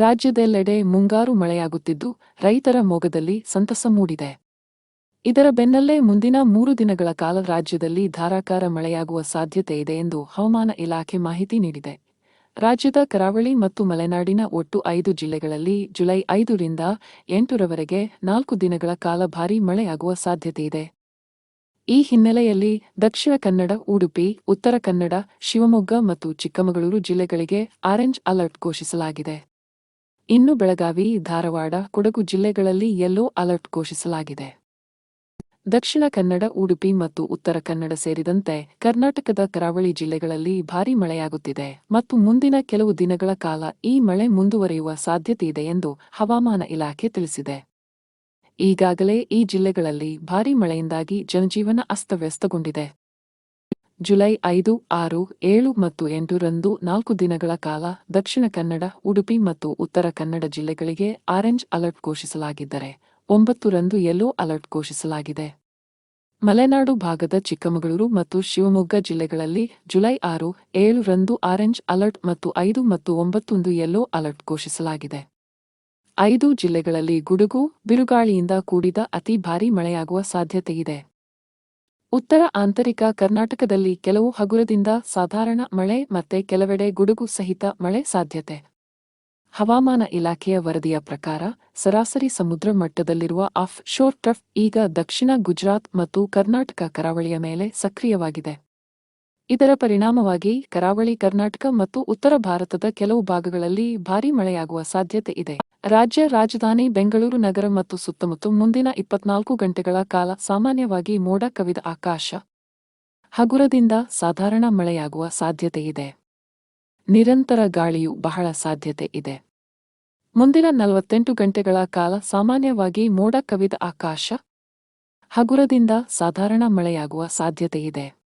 ರಾಜ್ಯದೆಲ್ಲೆಡೆ ಮುಂಗಾರು ಮಳೆಯಾಗುತ್ತಿದ್ದು, ರೈತರ ಮೊಗದಲ್ಲಿ ಸಂತಸ ಮೂಡಿದೆ. ಇದರ ಬೆನ್ನಲ್ಲೇ ಮುಂದಿನ ಮೂರು ದಿನಗಳ ಕಾಲ ರಾಜ್ಯದಲ್ಲಿ ಧಾರಾಕಾರ ಮಳೆಯಾಗುವ ಸಾಧ್ಯತೆ ಇದೆ ಎಂದು ಹವಾಮಾನ ಇಲಾಖೆ ಮಾಹಿತಿ ನೀಡಿದೆ. ರಾಜ್ಯದ ಕರಾವಳಿ ಮತ್ತು ಮಲೆನಾಡಿನ ಒಟ್ಟು ಐದು ಜಿಲ್ಲೆಗಳಲ್ಲಿ ಜುಲೈ ಐದರಿಂದ ಎಂಟರವರೆಗೆ ನಾಲ್ಕು ದಿನಗಳ ಕಾಲ ಭಾರೀ ಮಳೆಯಾಗುವ ಸಾಧ್ಯತೆಯಿದೆ ಈ ಹಿನ್ನೆಲೆಯಲ್ಲಿ ದಕ್ಷಿಣ ಕನ್ನಡ, ಉಡುಪಿ, ಉತ್ತರ ಕನ್ನಡ, ಶಿವಮೊಗ್ಗ ಮತ್ತು ಚಿಕ್ಕಮಗಳೂರು ಜಿಲ್ಲೆಗಳಿಗೆ ಆರೆಂಜ್ ಅಲರ್ಟ್ ಘೋಷಿಸಲಾಗಿದೆ. ಇನ್ನು ಬೆಳಗಾವಿ, ಧಾರವಾಡ, ಕೊಡಗು ಜಿಲ್ಲೆಗಳಲ್ಲಿ ಯೆಲ್ಲೋ ಅಲರ್ಟ್ ಘೋಷಿಸಲಾಗಿದೆ. ದಕ್ಷಿಣ ಕನ್ನಡ, ಉಡುಪಿ ಮತ್ತು ಉತ್ತರ ಕನ್ನಡ ಸೇರಿದಂತೆ ಕರ್ನಾಟಕದ ಕರಾವಳಿ ಜಿಲ್ಲೆಗಳಲ್ಲಿ ಭಾರೀ ಮಳೆಯಾಗುತ್ತಿದೆ ಮತ್ತು ಮುಂದಿನ ಕೆಲವು ದಿನಗಳ ಕಾಲ ಈ ಮಳೆ ಮುಂದುವರಿಯುವ ಸಾಧ್ಯತೆಯಿದೆ ಎಂದು ಹವಾಮಾನ ಇಲಾಖೆ ತಿಳಿಸಿದೆ. ಈಗಾಗಲೇ ಈ ಜಿಲ್ಲೆಗಳಲ್ಲಿ ಭಾರೀ ಮಳೆಯಿಂದಾಗಿ ಜನಜೀವನ ಅಸ್ತವ್ಯಸ್ತಗೊಂಡಿದೆ. ಜುಲೈ ಐದು, ಆರು, ಏಳು ಮತ್ತು ಎಂಟರಂದು ನಾಲ್ಕು ದಿನಗಳ ಕಾಲ ದಕ್ಷಿಣ ಕನ್ನಡ, ಉಡುಪಿ ಮತ್ತು ಉತ್ತರ ಕನ್ನಡ ಜಿಲ್ಲೆಗಳಿಗೆ ಆರೆಂಜ್ ಅಲರ್ಟ್ ಘೋಷಿಸಲಾಗಿದ್ದರೆ ಒಂಬತ್ತರಂದು ಯೆಲ್ಲೋ ಅಲರ್ಟ್ ಘೋಷಿಸಲಾಗಿದೆ. ಮಲೆನಾಡು ಭಾಗದ ಚಿಕ್ಕಮಗಳೂರು ಮತ್ತು ಶಿವಮೊಗ್ಗ ಜಿಲ್ಲೆಗಳಲ್ಲಿ ಜುಲೈ ಆರು ಏಳರಂದು ಆರೆಂಜ್ ಅಲರ್ಟ್ ಮತ್ತು ಐದು ಮತ್ತು ಒಂಬತ್ತೊಂದು ಯೆಲ್ಲೋ ಅಲರ್ಟ್ ಘೋಷಿಸಲಾಗಿದೆ. ಐದು ಜಿಲ್ಲೆಗಳಲ್ಲಿ ಗುಡುಗು, ಬಿರುಗಾಳಿಯಿಂದ ಕೂಡಿದ ಅತಿ ಭಾರೀ ಮಳೆಯಾಗುವ ಸಾಧ್ಯತೆಯಿದೆ. ಉತ್ತರ ಆಂತರಿಕ ಕರ್ನಾಟಕದಲ್ಲಿ ಕೆಲವು ಹಗುರದಿಂದ ಸಾಧಾರಣ ಮಳೆ ಮತ್ತೆ ಕೆಲವೆಡೆ ಗುಡುಗು ಸಹಿತ ಮಳೆ ಸಾಧ್ಯತೆ. ಹವಾಮಾನ ಇಲಾಖೆಯ ವರದಿಯ ಪ್ರಕಾರ, ಸರಾಸರಿ ಸಮುದ್ರ ಮಟ್ಟದಲ್ಲಿರುವ ಆಫ್ ಶೋರ್ ಟ್ರಫ್ ಈಗ ದಕ್ಷಿಣ ಗುಜರಾತ್ ಮತ್ತು ಕರ್ನಾಟಕ ಕರಾವಳಿಯ ಮೇಲೆ ಸಕ್ರಿಯವಾಗಿದೆ. ಇದರ ಪರಿಣಾಮವಾಗಿ ಕರಾವಳಿ ಕರ್ನಾಟಕ ಮತ್ತು ಉತ್ತರ ಭಾರತದ ಕೆಲವು ಭಾಗಗಳಲ್ಲಿ ಭಾರೀ ಮಳೆಯಾಗುವ ಸಾಧ್ಯತೆ ಇದೆ. ರಾಜ್ಯ ರಾಜಧಾನಿ ಬೆಂಗಳೂರು ನಗರ ಮತ್ತು ಸುತ್ತಮುತ್ತ ಮುಂದಿನ ಇಪ್ಪತ್ನಾಲ್ಕು ಗಂಟೆಗಳ ಕಾಲ ಸಾಮಾನ್ಯವಾಗಿ ಮೋಡ ಕವಿದ ಆಕಾಶ. ಹಗುರದಿಂದ ಸಾಧಾರಣ ಮಳೆಯಾಗುವ ಸಾಧ್ಯತೆಯಿದೆ ನಿರಂತರ ಗಾಳಿಯು ಬಹಳ ಸಾಧ್ಯತೆ ಇದೆ. ಮುಂದಿನ ನಲವತ್ತೆಂಟು ಗಂಟೆಗಳ ಕಾಲ ಸಾಮಾನ್ಯವಾಗಿ ಮೋಡ ಕವಿದ ಆಕಾಶ. ಹಗುರದಿಂದ ಸಾಧಾರಣ ಮಳೆಯಾಗುವ ಸಾಧ್ಯತೆಯಿದೆ